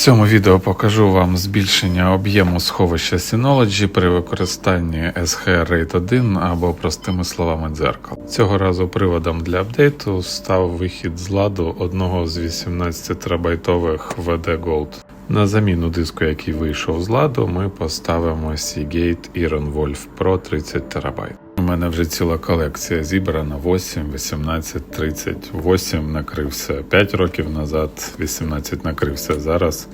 цьому відео покажу вам збільшення об'єму сховища Synology при використанні SH RAID 1 або простими словами дзеркал. Цього разу приводом для апдейту став вихід з ладу одного з 18 терабайтових VD Gold. На заміну диску, який вийшов з ладу, ми поставимо Seagate Iron Wolf Pro 30 терабайт. У мене вже ціла колекція зібрана 8, 18, 30. 8 накрився 5 років назад, 18 накрився зараз.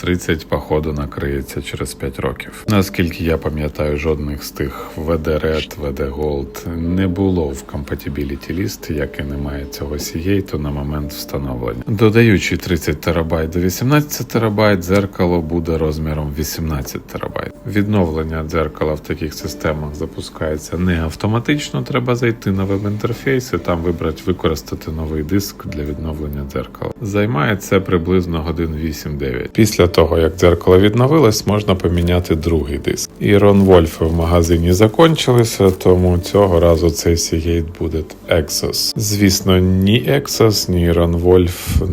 30 походу накриється через 5 років. Наскільки я пам'ятаю, жодних з тих VD Red, VD Gold не було в Compatibility List, як і немає цього Seagate на момент встановлення. Додаючи 30 терабайт до 18 терабайт, дзеркало буде розміром 18 терабайт. Відновлення дзеркала в таких системах запускається не автоматично. Треба зайти на веб-інтерфейс і там вибрати використати новий диск для відновлення дзеркала. Займає це приблизно годин 8-9. Після того, як дзеркало відновилось, можна поміняти другий диск. Iron Wolf в магазині закончилися, тому цього разу цей Seagate буде Exos. Звісно, ні Exos, ні Wolf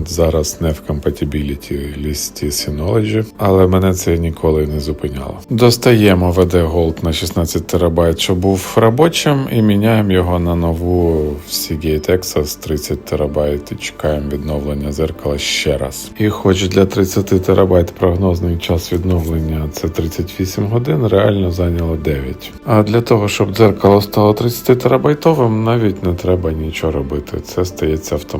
зараз не в compatibility лісті Synology, але мене це ніколи не зупиняло. Достаємо VD Gold на 16 терабайт, що був робочим, і міняємо його на нову Seagate Exos 30 терабайт і чекаємо відновлення зеркала ще раз. І хоч для 30 терабайт прогнозний час відновлення це 38 годин, реально зайняло 9. А для того, щоб дзеркало стало 30 терабайтовим, навіть не треба нічого робити. Це стається автоматично.